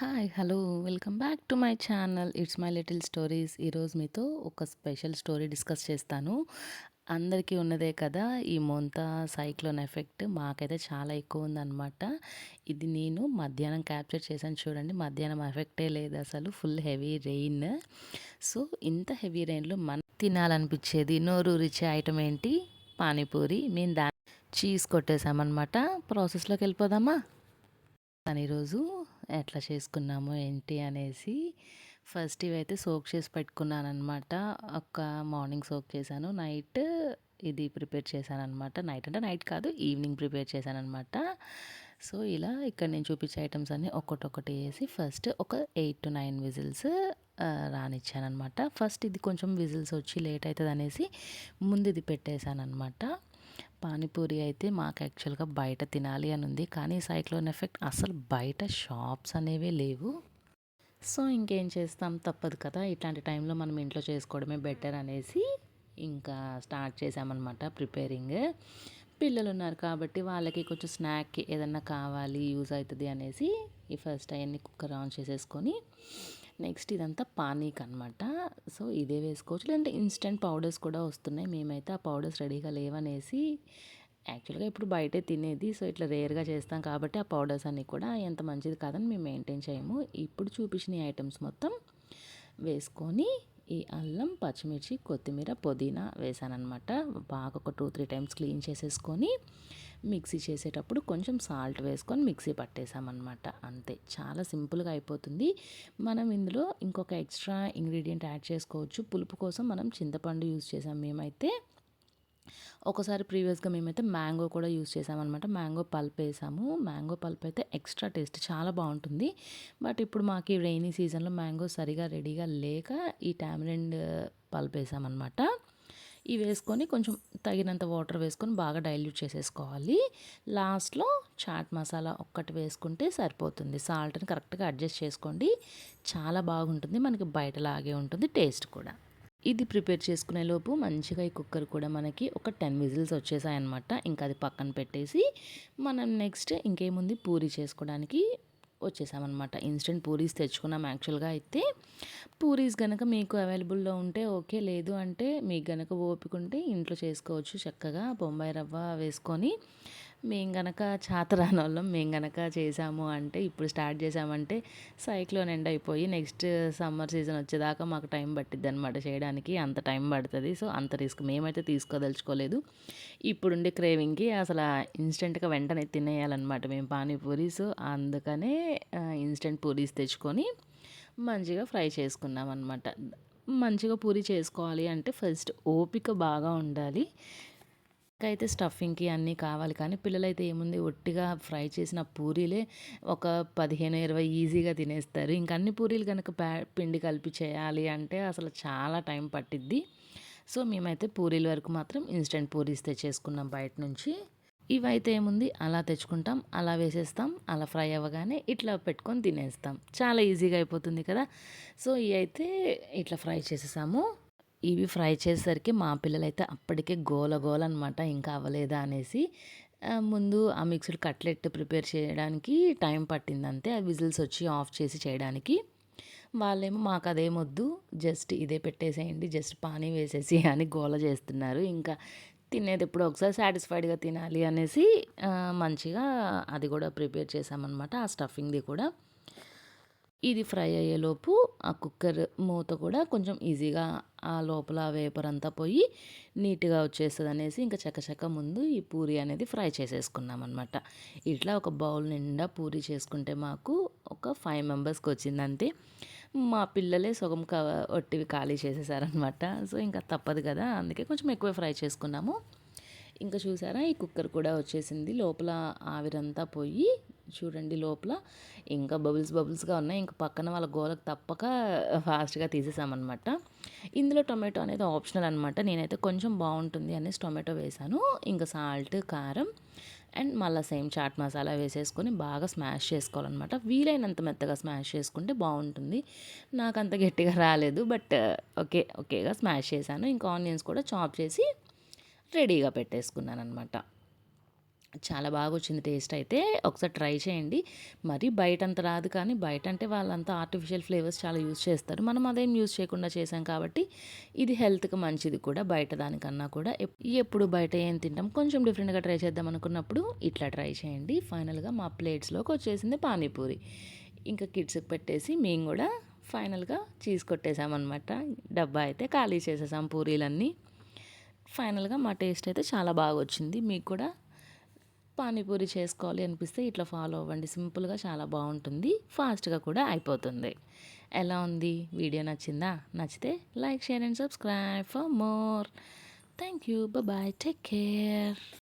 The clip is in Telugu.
Hi hello welcome back to my channel it's my little stories ఈరోజు మీతో ఒక స్పెషల్ స్టోరీ డిస్కస్ చేస్తాను. అందరికీ ఉన్నదే కదా ఈ మొంత సైక్లోన్ ఎఫెక్ట్ మాకైతే చాలా ఎక్కువ ఉందన్నమాట. ఇది నేను మధ్యాహ్నం క్యాప్చర్ చేశాను చూడండి మధ్యాహ్నం ఎఫెక్టే లేదు అసలు ఫుల్ హెవీ రెయిన్ సో ఇంత హెవీ రెయిన్లో మన తినాలనిపించేది నోరు రిచే ఐటమ్ ఏంటి? పానీపూరి. మేము దాన్ని చీజ్ కొట్టేసామన్నమాట. ప్రాసెస్లోకి వెళ్ళిపోదామా? కానీ ఈరోజు. ఎట్లా చేసుకున్నాము ఏంటి అనేసి ఫస్ట్ ఇవైతే సోక్ చేసి పెట్టుకున్నాను అనమాట ఒక మార్నింగ్ సోక్ చేశాను. నైట్ ఇది ప్రిపేర్ చేశాను అనమాట నైట్ అంటే నైట్ కాదు ఈవినింగ్ ప్రిపేర్ చేశాను అనమాట సో ఇలా ఇక్కడ నేను చూపించే ఐటమ్స్ అన్నీ ఒక్కొక్కటి వేసి ఫస్ట్ ఒక ఎయిట్ టు నైన్ విజిల్స్ రానిచ్చాను అనమాట ఫస్ట్ ఇది కొంచెం విజిల్స్ వచ్చి లేట్ అవుతుంది అనేసి ముందు ఇది పెట్టేశాను అనమాట పానీపూరి అయితే మాకు యాక్చువల్గా బయట తినాలి అని ఉంది. కానీ సైక్లోన్ ఎఫెక్ట్ అసలు బయట షాప్స్ అనేవే లేవు. సో ఇంకేం చేస్తాం? తప్పదు కదా. ఇట్లాంటి టైంలో మనం ఇంట్లో చేసుకోవడమే బెటర్ అనేసి ఇంకా స్టార్ట్ చేసామన్నమాట ప్రిపేరింగ్. పిల్లలు ఉన్నారు కాబట్టి వాళ్ళకి కొంచెం స్నాక్ ఏదన్నా కావాలి యూజ్ అవుతుంది అనేసి ఈ ఫస్ట్ అవన్నీ కుక్కర్ ఆన్ చేసేసుకొని నెక్స్ట్ ఇదంతా పానీక్ అనమాట సో ఇదే వేసుకోవచ్చు. లేదంటే ఇన్స్టెంట్ పౌడర్స్ కూడా వస్తున్నాయి. మేమైతే ఆ పౌడర్స్ రెడీగా లేవనేసి యాక్చువల్గా ఇప్పుడు బయటే తినేది. సో ఇట్లా రేర్గా చేస్తాం కాబట్టి ఆ పౌడర్స్ అన్నీ కూడా ఎంత మంచిది కాదని మేము మెయింటైన్ చేయము. ఇప్పుడు చూపించిన ఐటమ్స్ మొత్తం వేసుకొని ఈ అల్లం పచ్చిమిర్చి కొత్తిమీర పుదీనా వేసానమాట బాగా ఒక టూ త్రీ టైమ్స్ క్లీన్ చేసేసుకొని మిక్సీ చేసేటప్పుడు కొంచెం సాల్ట్ వేసుకొని మిక్సీ పట్టేసామన్నమాట. అంతే. చాలా సింపుల్గా అయిపోతుంది. మనం ఇందులో ఇంకొక ఎక్స్ట్రా ఇంగ్రీడియంట్ యాడ్ చేసుకోవచ్చు. పులుపు కోసం మనం చింతపండు యూజ్ చేసాం మేమైతే. ఒకసారి ప్రీవియస్గా మేమైతే మ్యాంగో కూడా యూజ్ చేసామన్నమాట. మ్యాంగో పల్ప్ వేసాము. మ్యాంగో పల్ప్ అయితే ఎక్స్ట్రా టేస్ట్ చాలా బాగుంటుంది. బట్ ఇప్పుడు మాకు ఈ రైనీ సీజన్లో మ్యాంగో సరిగా రెడీగా లేక ఈ టామరెండ్ పల్ప్ వేసామన్నమాట. ఇవి వేసుకొని కొంచెం తగినంత వాటర్ వేసుకొని బాగా డైల్యూట్ చేసేసుకోవాలి. లాస్ట్లో చాట్ మసాలా ఒక్కటి వేసుకుంటే సరిపోతుంది. సాల్ట్ని కరెక్ట్గా అడ్జస్ట్ చేసుకోండి. చాలా బాగుంటుంది. మనకి బయటలాగే ఉంటుంది టేస్ట్ కూడా. ఇది ప్రిపేర్ చేసుకునే లోపు మంచిగా ఈ కుక్కర్ కూడా మనకి ఒక టెన్ విజిల్స్ వచ్చేసాయన్నమాట. ఇంకా అది పక్కన పెట్టేసి మనం నెక్స్ట్ ఇంకేముంది? పూరి చేసుకోవడానికి వచ్చేసామన్నమాట. ఇన్స్టెంట్ పూరీస్ తెచ్చుకున్నాం యాక్చువల్గా అయితే. పూరీస్ కనుక మీకు అవైలబుల్లో ఉంటే ఓకే. లేదు అంటే మీకు కనుక ఓపిక ఉంటే ఇంట్లో చేసుకోవచ్చు చక్కగా. బొంబాయి రవ్వ వేసుకొని మేము గనక చాతరాని వాళ్ళం మేము గనక చేసాము అంటే ఇప్పుడు స్టార్ట్ చేసామంటే సైక్లోన్ ఎండ్ అయిపోయి నెక్స్ట్ సమ్మర్ సీజన్ వచ్చేదాకా మాకు టైం పట్టిద్ది అనమాట చేయడానికి. అంత టైం పడుతుంది. సో అంత రిస్క్ మేమైతే తీసుకోదలుచుకోలేదు. ఇప్పుడుండే క్రేవింగ్కి అసలు ఇన్స్టెంట్గా వెంటనే తినేయాలన్నమాట మేము పానీపూరీస్ అందుకనే ఇన్స్టెంట్ పూరీస్ తెచ్చుకొని మంచిగా ఫ్రై చేసుకున్నాం అనమాట మంచిగా పూరి చేసుకోవాలి అంటే ఫస్ట్ ఓపిక బాగా ఉండాలి. అయితే స్టఫింగ్కి అన్నీ కావాలి కానీ పిల్లలైతే ఏముంది ఒట్టిగా ఫ్రై చేసిన పూరీలే ఒక పదిహేను ఇరవై ఈజీగా తినేస్తారు. ఇంక అన్ని పూరీలు కనుక పిండి కలిపి చేయాలి అంటే అసలు చాలా టైం పట్టిద్ది. సో మేమైతే పూరీల వరకు మాత్రం ఇన్స్టెంట్ పూరీస్ తెచ్చేసుకున్నాం బయట నుంచి. ఇవైతే ఏముంది? అలా తెచ్చుకుంటాం అలా వేసేస్తాం అలా ఫ్రై అవ్వగానే ఇట్లా పెట్టుకొని తినేస్తాం. చాలా ఈజీగా అయిపోతుంది కదా? సో ఇవి అయితే ఇట్లా ఫ్రై చేసేసాము. ఇవి ఫ్రై చేసేసరికి మా పిల్లలైతే అప్పటికే గోల గోల అనమాట ఇంకా అవ్వలేదా అనేసి ముందు ఆ మిక్స్డ్ కట్లెట్ ప్రిపేర్ చేయడానికి టైం పట్టింది అంతే ఆ విజిల్స్ వచ్చి ఆఫ్ చేసి చేయడానికి. వాళ్ళేమో మాకు అదేమొద్దు జస్ట్ ఇదే పెట్టేసేయండి జస్ట్ పానీ వేసేసి అని గోల చేస్తున్నారు. ఇంకా తినేది ఎప్పుడు ఒకసారి సాటిస్ఫైడ్గా తినాలి అనేసి మంచిగా అది కూడా ప్రిపేర్ చేసామన్నమాట ఆ స్టఫింగ్ది కూడా. ఇది ఫ్రై అయ్యేలోపు ఆ కుక్కర్ మూత కూడా కొంచెం ఈజీగా ఆ లోపల వేపర్ అంతా పోయి నీట్గా వచ్చేస్తుంది అనేసి ఇంకా చక్కచక్క ముందు ఈ పూరి అనేది ఫ్రై చేసేసుకున్నాం అనమాట ఇట్లా ఒక బౌల్ నిండా పూరి చేసుకుంటే మాకు ఒక ఫైవ్ మెంబర్స్కి వచ్చింది అంతే మా పిల్లలే సగం కా ఒట్టివి ఖాళీ చేసేసారనమాట సో ఇంకా తప్పదు కదా అందుకే కొంచెం ఎక్కువ ఫ్రై చేసుకున్నాము. ఇంకా చూసారా ఈ కుక్కర్ కూడా వచ్చేసింది. లోపల ఆవిరంతా పోయి చూడండి లోపల ఇంకా బబుల్స్ బబుల్స్గా ఉన్నాయి. ఇంకా పక్కన వాళ్ళ గోలకు తప్పక ఫాస్ట్గా తీసేసామన్నమాట. ఇందులో టొమాటో అనేది ఆప్షనల్ అనమాట నేనైతే కొంచెం బాగుంటుంది అనేసి టొమాటో వేసాను. ఇంకా సాల్ట్ కారం అండ్ మళ్ళీ సేమ్ చాట్ మసాలా వేసేసుకొని బాగా స్మాష్ చేసుకోవాలన్నమాట. వీలైనంత మెత్తగా స్మాష్ చేసుకుంటే బాగుంటుంది. నాకు అంత గట్టిగా రాలేదు బట్ uh, ఓకే ఓకేగా స్మాష్ చేశాను. ఇంకా ఆనియన్స్ కూడా చాప్ చేసి రెడీగా పెట్టేసుకున్నాను అనమాట చాలా బాగా వచ్చింది టేస్ట్ అయితే. ఒకసారి ట్రై చేయండి. మరి బయట అంత రాదు కానీ బయట అంటే వాళ్ళంతా ఆర్టిఫిషియల్ ఫ్లేవర్స్ చాలా యూజ్ చేస్తారు. మనం అదేం యూజ్ చేయకుండా చేసాం కాబట్టి ఇది హెల్త్కి మంచిది కూడా. బయట దానికన్నా కూడా. ఎప్పుడు బయట ఏం తింటాం కొంచెం డిఫరెంట్గా ట్రై చేద్దాం అనుకున్నప్పుడు ఇట్లా ట్రై చేయండి. ఫైనల్గా మా ప్లేట్స్లోకి వచ్చేసింది పానీపూరి. ఇంకా కిడ్స్కి పెట్టేసి మేము కూడా ఫైనల్గా చీజ్ కొట్టేసామన్నమాట. డబ్బా అయితే ఖాళీ చేసేసాం పూరీలన్నీ. ఫైనల్గా మా టేస్ట్ అయితే చాలా బాగా వచ్చింది మీకు కూడా పానీపూరి చేసుకోవాలి అనిపిస్తే ఇట్లా ఫాలో అవ్వండి. సింపుల్గా చాలా బాగుంటుంది. ఫాస్ట్గా కూడా అయిపోతుంది. ఎలా ఉంది? వీడియో నచ్చిందా? నచ్చితే like share and subscribe for more. Thank you bye. Take care.